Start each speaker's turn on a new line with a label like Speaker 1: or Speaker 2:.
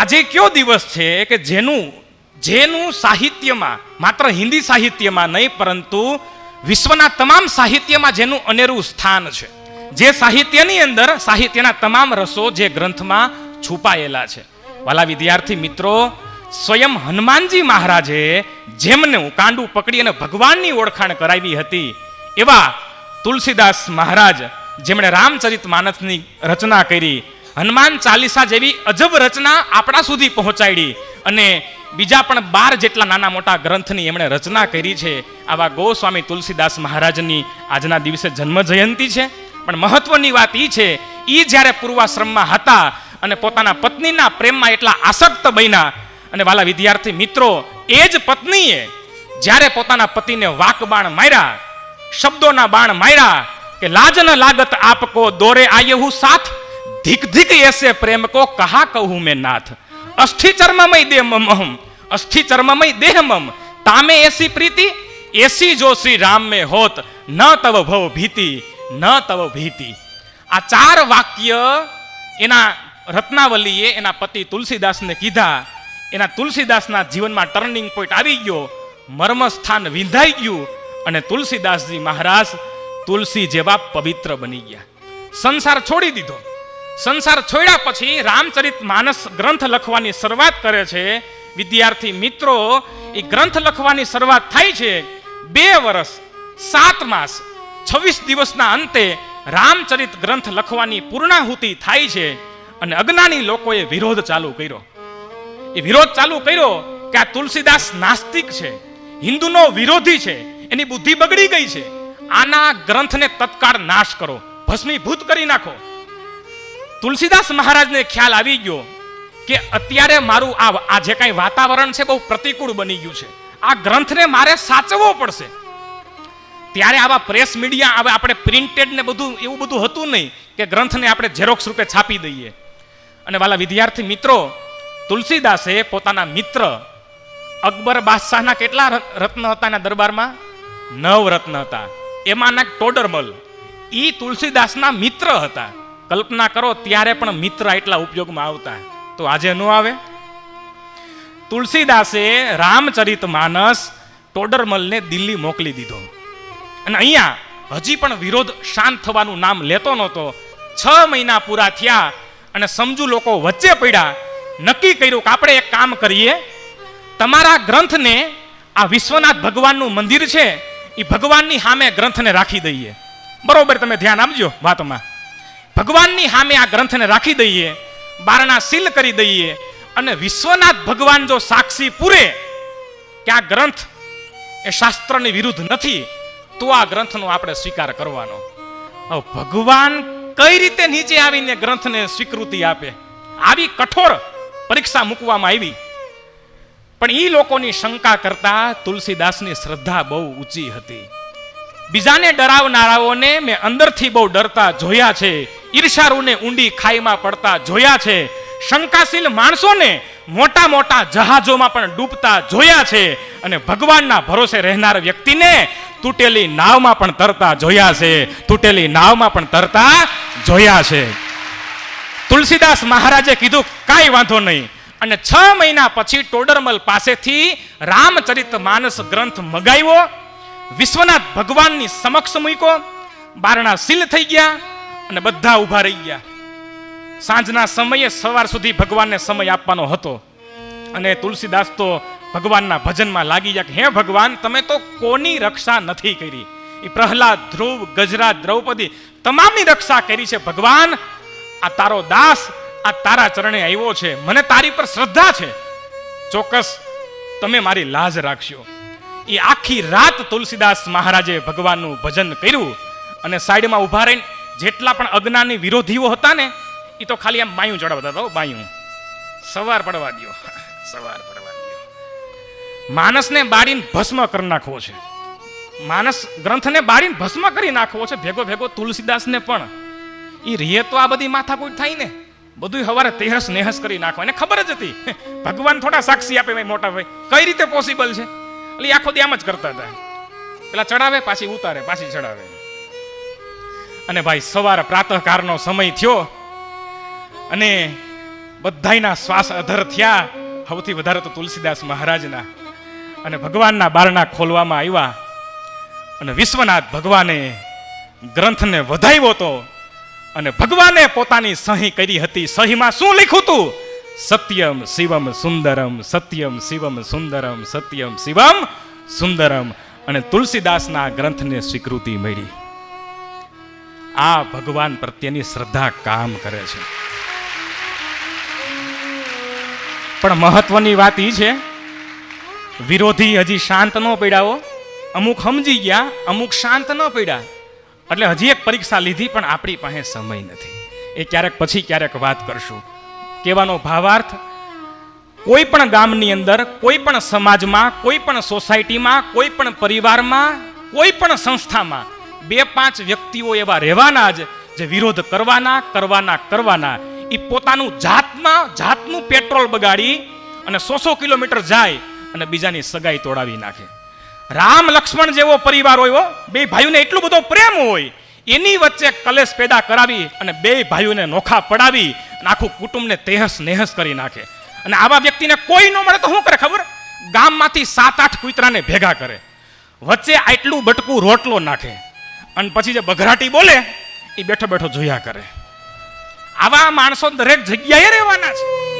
Speaker 1: આજે કયો દિવસ છે કે જેનું જેનું સાહિત્યમાં, માત્ર હિન્દી સાહિત્યમાં નહીં, પરંતુ વિશ્વના તમામ સાહિત્યમાં જેનું અનેરું સ્થાન છે. જે સાહિત્યની અંદર, સાહિત્યના તમામ રસો જે ગ્રંથમાં છુપાયેલા છે. વાલા વિદ્યાર્થી મિત્રો, સ્વયં હનુમાનજી મહારાજે જેમનું કાંડું પકડી અને ભગવાનની ઓળખાણ કરાવી હતી, એવા તુલસીદાસ મહારાજ જેમણે રામચરિત માનસની રચના કરી હનુમાન ચાલીસા જેવી અજબ રચના આપણા સુધી પહોંચાડી. અને બીજા પણ બાર જેટલા નાના મોટા ગ્રંથની એમણે રચના કરી છે. આવા ગોસ્વામી તુલસીદાસ મહારાજની આજના દિવસે જન્મ જયંતિ છે. પણ મહત્વની વાત એ છે એ જ્યારે પૂર્વાશ્રમમાં હતા અને પોતાના પત્નીના પ્રેમમાં એટલા આસક્ત બન્યા, અને વાલા વિદ્યાર્થી મિત્રો, એ જ પત્નીએ જ્યારે પોતાના પતિને વાક બાણ માર્યા, શબ્દોના બાણ માર્યા કે લાજ ન લાગત આપકો દોરે આયહુ સાથ ધિક ધિક એસે પ્રેમ કો કહા કહું મેં નાથ અસ્થિ ચર્મમય દેહ મમ અસ્થિ ચર્મમય દેહ મમ તામે એસી પ્રીતિ એસી જો શ્રી રામ में હોત ન તવ ભવ ભીતિ ન તવ ભીતિ આ ચાર વાક્ય એના રત્નાવલીએ એના પતિ તુલસીદાસને કીધા એના તુલસીદાસના જીવનમાં ટર્નિંગ પોઈન્ટ આવી ગયો, મર્મસ્થાન વિંધાઈ ગયું, અને તુલસીદાસજી મહારાજ તુલસી જેવા પવિત્ર બની ગયા. સંસાર છોડી દીધો. સંસાર છોડ્યા પછી રામચરિત માનસ ગ્રંથ લખવાની શરૂઆત કરે છે. વિદ્યાર્થી મિત્રો, એ ગ્રંથ લખવાની શરૂઆત થાય છે બે વર્ષ સાત માસ, છવ્વીસ દિવસના અંતે રામચરિત ગ્રંથ લખવાની પૂર્ણાહુતિ થાય છે અને અજ્ઞાની લોકોએ વિરોધ ચાલુ કર્યો. એ વિરોધ ચાલુ કર્યો કે આ તુલસીદાસ નાસ્તિક છે, હિન્દુનો વિરોધી છે, એની બુદ્ધિ બગડી ગઈ છે. આના ગ્રંથને તત્કાળ નાશ કરો, ભસ્મીભૂત કરી નાખો. તુલસીદાસ મહારાજને ખ્યાલ આવી ગયો કે અત્યારે મારું આ આ જે કાંઈ વાતાવરણ છે બહુ પ્રતિકૂળ બની ગયું છે. આ ગ્રંથને મારે સાચવવો પડશે. ત્યારે આવા પ્રેસ મીડિયા, હવે આપણે પ્રિન્ટેડ ને બધું, એવું બધું હતું નહીં કે ગ્રંથને આપણે ઝેરોક્ષ રૂપે છાપી દઈએ. અને વાલા વિદ્યાર્થી મિત્રો, તુલસીદાસે પોતાના મિત્ર અકબર બાદશાહના કેટલા રત્ન હતા એના દરબારમાં? નવ રત્ન હતા. એમાંના ટોડરમલ. ઈ તુલસીદાસના મિત્ર હતા. કલ્પના કરો ત્યારે પણ મિત્ર એટલા ઉપયોગમાં આવતા. તો આજે ન આવે. તુલસીદાસે રામચરિત માનસ ટોડરમલને દિલ્હી મોકલી દીધો. અને અહીંયા હજી પણ વિરોધ શાંત થવાનું નામ લેતો નહોતો. છ મહિના પૂરા થયા અને સમજુ લોકો વચ્ચે પડ્યા. નક્કી કર્યું કે આપણે એક કામ કરીએ. તમારા ગ્રંથને, આ વિશ્વનાથ ભગવાનનું મંદિર છે, એ ભગવાનની સામે ગ્રંથને રાખી દઈએ. બરોબર, તમે ધ્યાન આપજો વાતમાં. ભગવાનની સામે આ ગ્રંથને રાખી દઈએ, બારણા સીલ કરી દઈએ અને વિશ્વનાથ ભગવાન જો સાક્ષી પૂરે કે આ ગ્રંથ એ શાસ્ત્રની વિરુદ્ધ નથી, તો આ ગ્રંથનો આપણે સ્વીકાર કરવાનો. ભગવાન કઈ રીતે નીચે આવીને ગ્રંથને સ્વીકૃતિ આપે? આવી કઠોર પરીક્ષા મૂકવામાં આવી. પણ એ લોકોની શંકા કરતા તુલસીદાસની શ્રદ્ધા બહુ ઊંચી હતી. બીજાને ડરાવનારાઓને મેં અંદરથી બહુ ડરતા જોયા છે. ઈર્ષારુને ઊંડી ખાઈમાં પડતા જોયા છે. શંકાશીલ માણસોને મોટા મોટા જહાજોમાં પણ ડૂબતા જોયા છે અને ભગવાનના ભરોસે રહેનાર વ્યક્તિને તૂટેલી નાવમાં પણ તરતા જોયા છે. તૂટેલી નાવમાં પણ તરતા જોયા છે. તુલસીદાસ મહારાજે કીધું, કાંઈ વાંધો નહીં. અને છ મહિના પછી ટોડરમલ પાસેથી રામચરિત માનસ ગ્રંથ મગાવ્યો. વિશ્વનાથ ભગવાનની સમક્ષ મૂક્યો. બારણા સીલ થઈ ગયા. અને બધા ઊભા રહી ગયા. સાંજના સમયે સવાર સુધી ભગવાનને સમય આપવાનો હતો. અને તુલસીદાસ તો ભગવાનના ભજનમાં લાગી ગયા કે, હે ભગવાન, તમે તો કોની રક્ષા નથી કરી? એ પ્રહલાદ, ધ્રુવ, ગજરાજ, દ્રૌપદી તમામની રક્ષા કરી છે. ભગવાન, આ તારો દાસ, આ તારા ચરણે આવ્યો છે. મને તારી પર શ્રદ્ધા છે. ચોક્કસ તમે મારી લાજ રાખશો. એ આખી રાત તુલસીદાસ મહારાજે ભગવાનનું ભજન કર્યું અને સાઈડમાં ઊભા રહીને જેટલા પણ અજ્ઞાની વિરોધીઓ હતા ને એ તો ખાલી આમ બાયું ચડાવતા હતા બાયું. સવાર પડવા દ્યો. સવાર પડવા દો માનસને બાળીને ભસ્મ કરી નાખવો છે. માનસ ગ્રંથને બાળીને ભસ્મ કરી નાખવો છે, ભેગો ભેગો તુલસીદાસને પણ. એ રીએ તો આ બધી માથાકૂટ થાય ને. બધું હવારે તેહસ નેહસ કરી નાખો એને ખબર જ હતી. ભગવાન થોડા સાક્ષી આપે ભાઈ, મોટા ભાઈ. કઈ રીતે પોસિબલ છે? એટલે આખો દી આમ જ કરતા હતા. પેલા ચડાવે, પાછી ઉતારે, પાછી ચડાવે. અને ભાઈ સવાર પ્રાતઃકાળનો સમય થયો અને બધાયના શ્વાસ અધર થયા. સૌથી વધારે તો તુલસીદાસ મહારાજના અને ભગવાનના બારણા ખોલવામાં આવ્યા. અને વિશ્વનાથ ભગવાને ગ્રંથને વધાવ્યો તો અને ભગવાને પોતાની સહી કરી હતી. સહીમાં શું લખ્યું હતું? સત્યમ શિવમ સુંદરમ, સત્યમ શિવમ સુંદરમ, સત્યમ શિવમ સુંદરમ. અને તુલસીદાસના ગ્રંથને સ્વીકૃતિ મળી. આ ભગવાન પ્રત્યેની શ્રદ્ધા કામ કરે છે. પણ મહત્વની વાત એ છે, વિરોધી હજી શાંત ન પીડાવો અમુક સમજી ગયા, અમુક શાંત ન પીડા એટલે હજી એક પરીક્ષા લીધી, પણ આપણી પાસે સમય નથી. એ ક્યારેક પછી ક્યારેક વાત કરશું. કહેવાનો ભાવાર્થ, કોઈ પણ ગામની અંદર, કોઈ પણ સમાજમાં, કોઈ પણ સોસાયટીમાં, કોઈ પણ પરિવારમાં, કોઈ પણ સંસ્થામાં બે પાંચ વ્યક્તિઓ એવા રહેવાના જ, જે વિરોધ કરવાના કરવાના કરવાના. એ પોતાનું જાતમાં, જાતનું પેટ્રોલ બગાડી અને સો સો કિલોમીટર જાય અને બીજાની સગાઈ તોડાવી નાખે. રામ લક્ષ્મણ જેવો પરિવાર હોય બે ભાઈઓને એટલો બધો પ્રેમ હોય, એની વચ્ચે કલેશ પેદા કરાવી અને બે ભાઈઓને નોખા પડાવી અને આખું કુટુંબને તેહસ નેહસ કરી નાખે. અને આવા વ્યક્તિને કોઈ ન મળે તો શું કરે ખબર? ગામમાંથી સાત આઠ કૂતરાને ભેગા કરે. વચ્ચે આટલું બટકું રોટલો નાખે. અને પછી જે બઘરાટી બોલે, એ બેઠો બેઠો જોયા કરે. આવા માણસો દરેક જગ્યાએ રહેવાના છે.